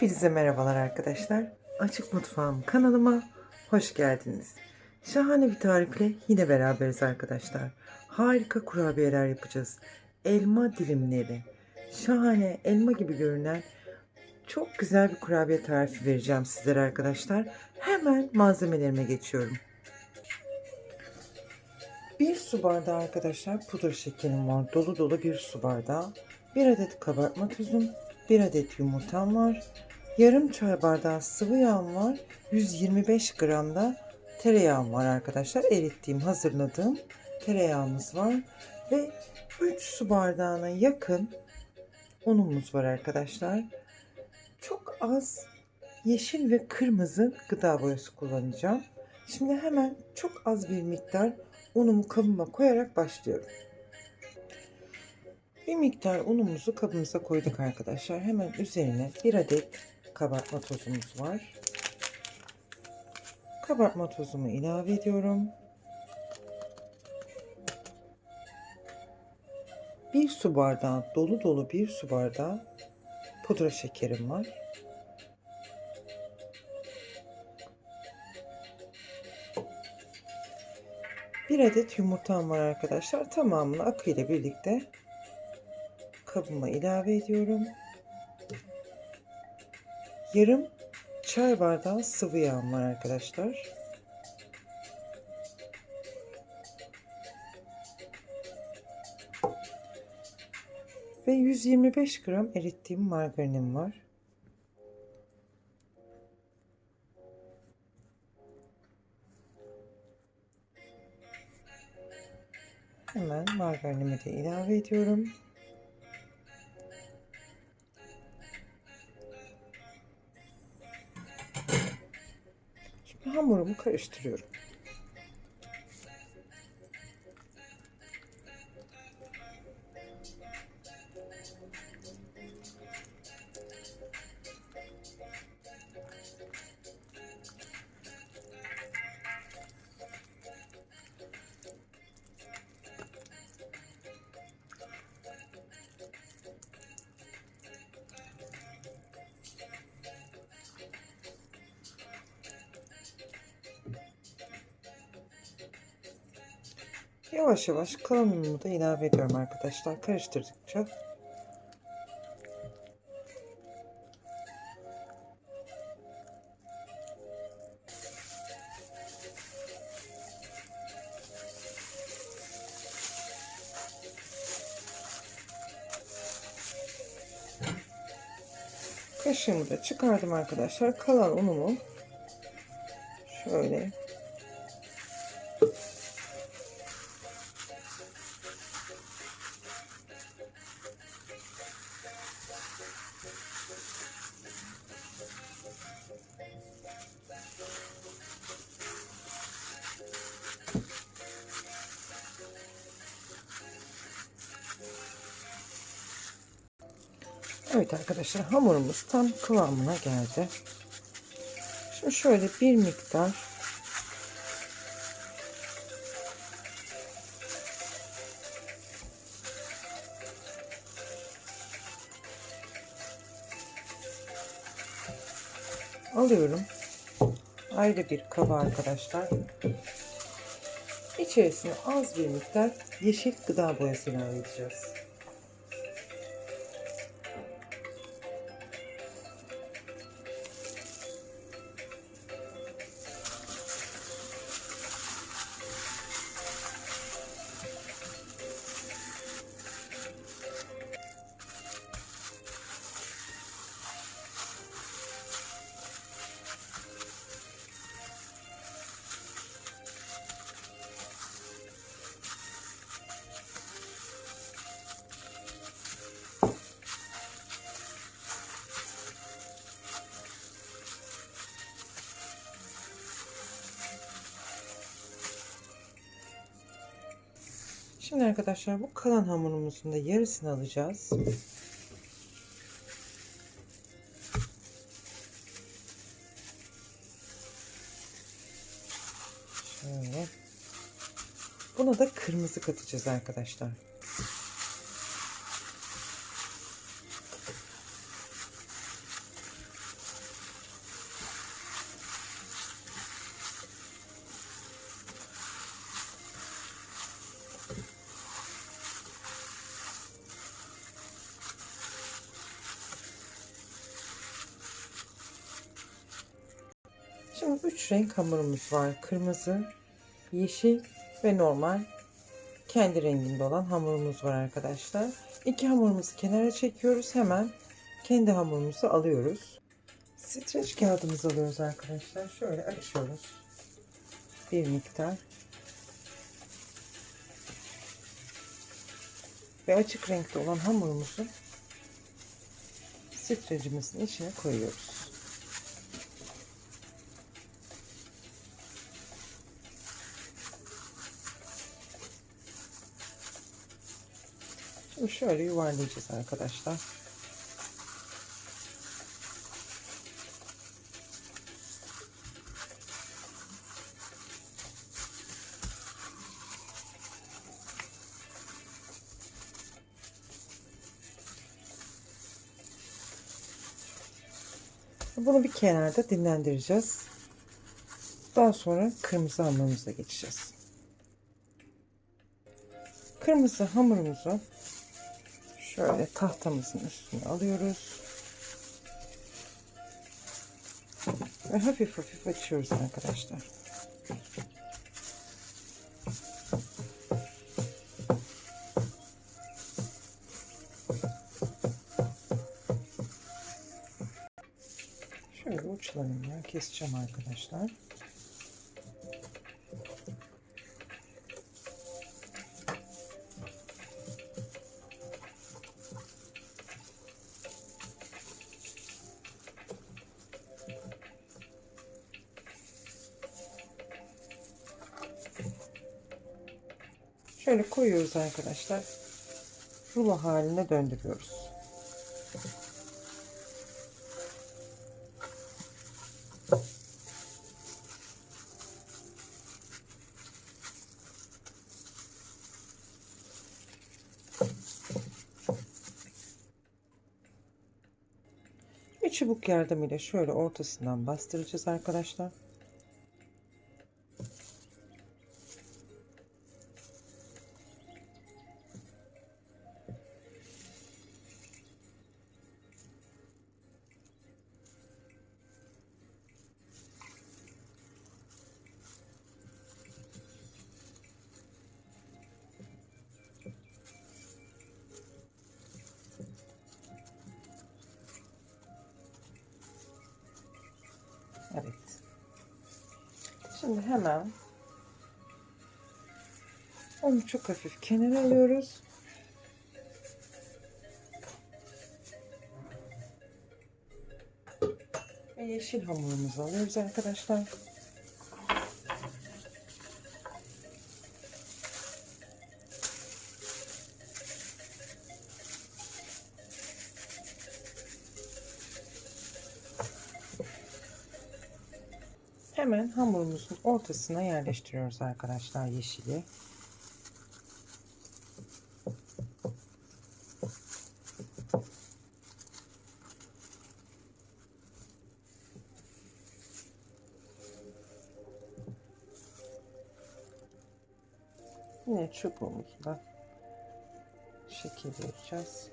Hepinize merhabalar arkadaşlar. Açık Mutfağım kanalıma hoş geldiniz. Şahane bir tarifle yine beraberiz arkadaşlar. Harika kurabiyeler yapacağız. Elma dilimleri. Şahane elma gibi görünen çok güzel bir kurabiye tarifi vereceğim sizlere arkadaşlar. Hemen malzemelerime geçiyorum. Bir su bardağı arkadaşlar pudra şekerim var. Dolu dolu bir su bardağı. Bir adet kabartma tuzum. Bir adet yumurtam var. Yarım çay bardağı sıvı yağım var. 125 gram da tereyağım var arkadaşlar. Erittiğim, hazırladığım tereyağımız var. Ve 3 su bardağına yakın unumuz var arkadaşlar. Çok az yeşil ve kırmızı gıda boyası kullanacağım. Şimdi hemen çok az bir miktar unumu kabıma koyarak başlıyorum. Bir miktar unumuzu kabımıza koyduk arkadaşlar. Hemen üzerine bir adet kabartma tozumuz var. Kabartma tozumu ilave ediyorum. Bir su bardağı dolu dolu bir su bardağı pudra şekerim var. Bir adet yumurtam var arkadaşlar. Tamamını akı ile birlikte kabıma ilave ediyorum. Yarım çay bardağı sıvı yağım var arkadaşlar. Ve 125 gram erittiğim margarinim var. Hemen margarinimi de ilave ediyorum. Hamurumu karıştırıyorum. Yavaş yavaş kalan unumu da ilave ediyorum arkadaşlar. Karıştırdıkça Kaşığımı da çıkardım arkadaşlar. Kalan unumu şöyle Evet arkadaşlar hamurumuz tam kıvamına geldi. Şimdi şöyle bir miktar alıyorum. Ayrı bir kaba arkadaşlar. İçerisine az bir miktar yeşil gıda boyası ilave edeceğiz. Şimdi arkadaşlar bu kalan hamurumuzun da yarısını alacağız. Şöyle. Buna da kırmızı katacağız arkadaşlar. Şimdi üç renk hamurumuz var. Kırmızı, yeşil ve normal kendi renginde olan hamurumuz var arkadaşlar. İki hamurumuzu kenara çekiyoruz. Hemen kendi hamurumuzu alıyoruz. Streç kağıdımızı alıyoruz arkadaşlar. Şöyle açıyoruz. Bir miktar. Ve açık renkte olan hamurumuzu streçimizin içine koyuyoruz. Şöyle yuvarlayacağız arkadaşlar. Bunu bir kenarda dinlendireceğiz. Daha sonra kırmızı hamurumuza geçeceğiz. Kırmızı hamurumuzu şöyle tahtamızın üstüne alıyoruz. Ve hafif hafif açıyoruz arkadaşlar. Şöyle uçlarından keseceğim arkadaşlar. Şöyle koyuyoruz arkadaşlar. Rulo haline döndürüyoruz. Bir çubuk yardımıyla şöyle ortasından bastıracağız arkadaşlar. Evet. Şimdi hemen onu çok hafif kenara alıyoruz. Ve yeşil hamurumuzu alıyoruz arkadaşlar. Hamurumuzun ortasına yerleştiriyoruz arkadaşlar yeşili. Yine çubuğumuzla şekil vereceğiz.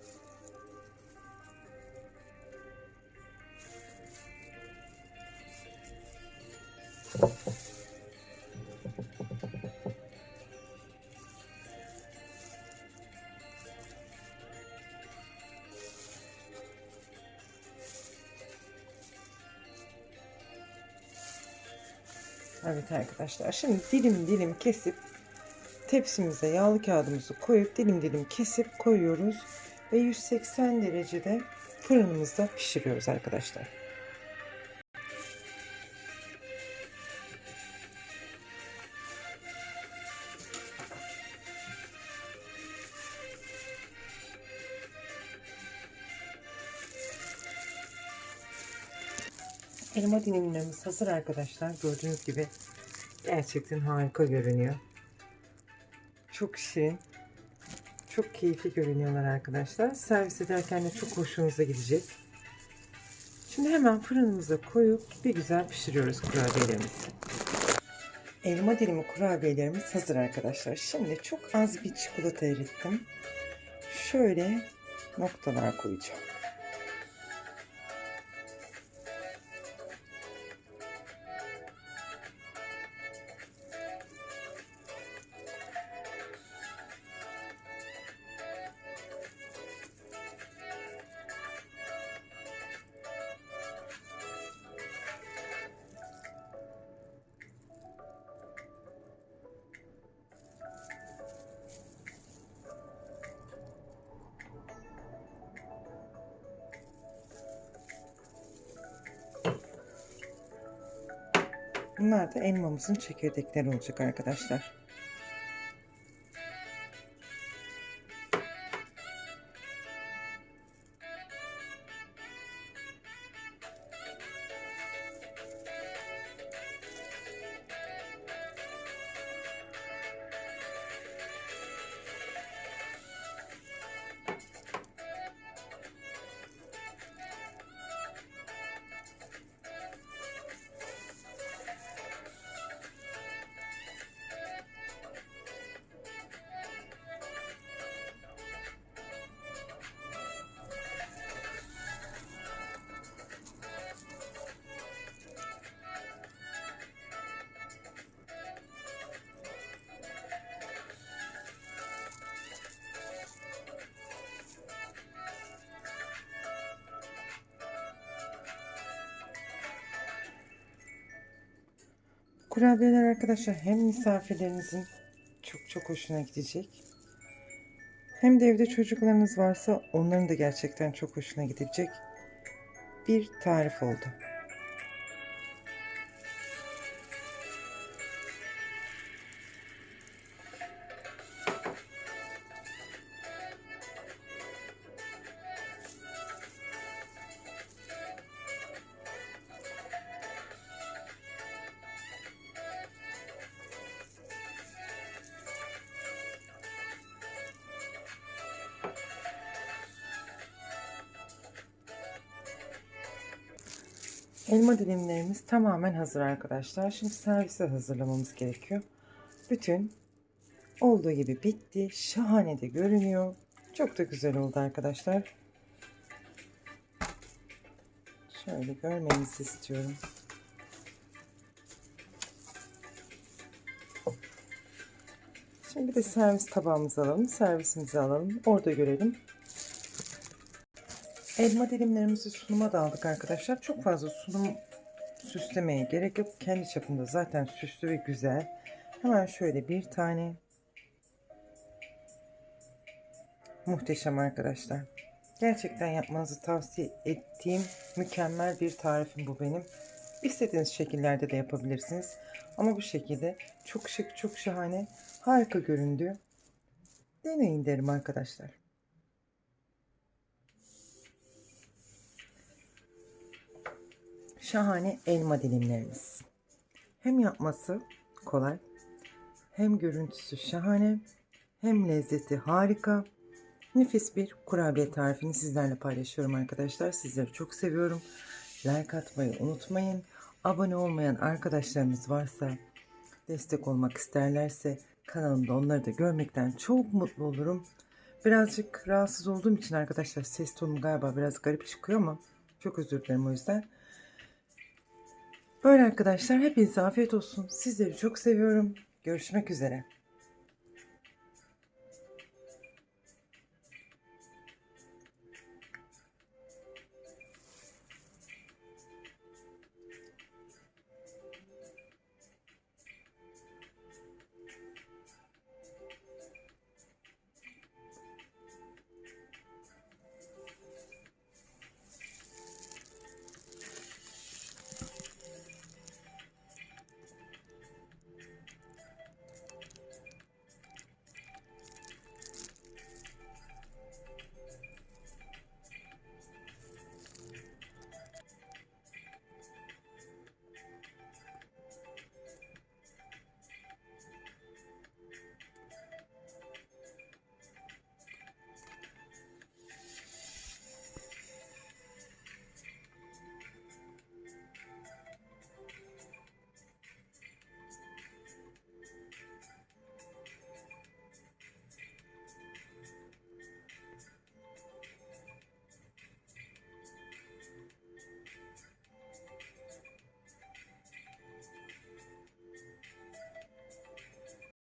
Evet arkadaşlar şimdi dilim dilim kesip tepsimize yağlı kağıdımızı koyup dilim dilim kesip koyuyoruz ve 180 derecede fırınımızda pişiriyoruz arkadaşlar. Elma dilimlerimiz hazır arkadaşlar. Gördüğünüz gibi gerçekten harika görünüyor. Çok şirin. Çok keyifli görünüyorlar arkadaşlar. Servis ederken de çok hoşunuza gidecek. Şimdi hemen fırınımıza koyup bir güzel pişiriyoruz kurabiyelerimizi. Elma dilimi kurabiyelerimiz hazır arkadaşlar. Şimdi çok az bir çikolata erittim. Şöyle noktalar koyacağım. Bunlar da elmamızın çekirdekleri olacak arkadaşlar. Kurabiyeler arkadaşlar hem misafirlerinizin çok çok hoşuna gidecek. Hem de evde çocuklarınız varsa onların da gerçekten çok hoşuna gidecek bir tarif oldu. Elma dilimlerimiz tamamen hazır arkadaşlar. Şimdi servise hazırlamamız gerekiyor. Bütün olduğu gibi bitti. Şahane de görünüyor. Çok da güzel oldu arkadaşlar. Şöyle görmenizi istiyorum. Şimdi bir de servis tabağımızı alalım. Servisimizi alalım. Orada görelim. Elma dilimlerimizi sunuma da aldık arkadaşlar. Çok fazla sunum süslemeye gerek yok. Kendi çapında zaten süslü ve güzel. Hemen şöyle bir tane. Muhteşem arkadaşlar. Gerçekten yapmanızı tavsiye ettiğim mükemmel bir tarifim bu benim. İstediğiniz şekillerde de yapabilirsiniz. Ama bu şekilde çok şık, çok şahane, harika göründü. Deneyin derim arkadaşlar. Şahane elma dilimlerimiz. Hem yapması kolay, hem görüntüsü şahane, hem lezzeti harika. Nefis bir kurabiye tarifini sizlerle paylaşıyorum arkadaşlar. Sizleri çok seviyorum. Like atmayı unutmayın. Abone olmayan arkadaşlarımız varsa, destek olmak isterlerse kanalımda onları da görmekten çok mutlu olurum. Birazcık rahatsız olduğum için arkadaşlar ses tonum galiba biraz garip çıkıyor ama çok özür dilerim o yüzden. Böyle arkadaşlar hepinize afiyet olsun. Sizleri çok seviyorum. Görüşmek üzere.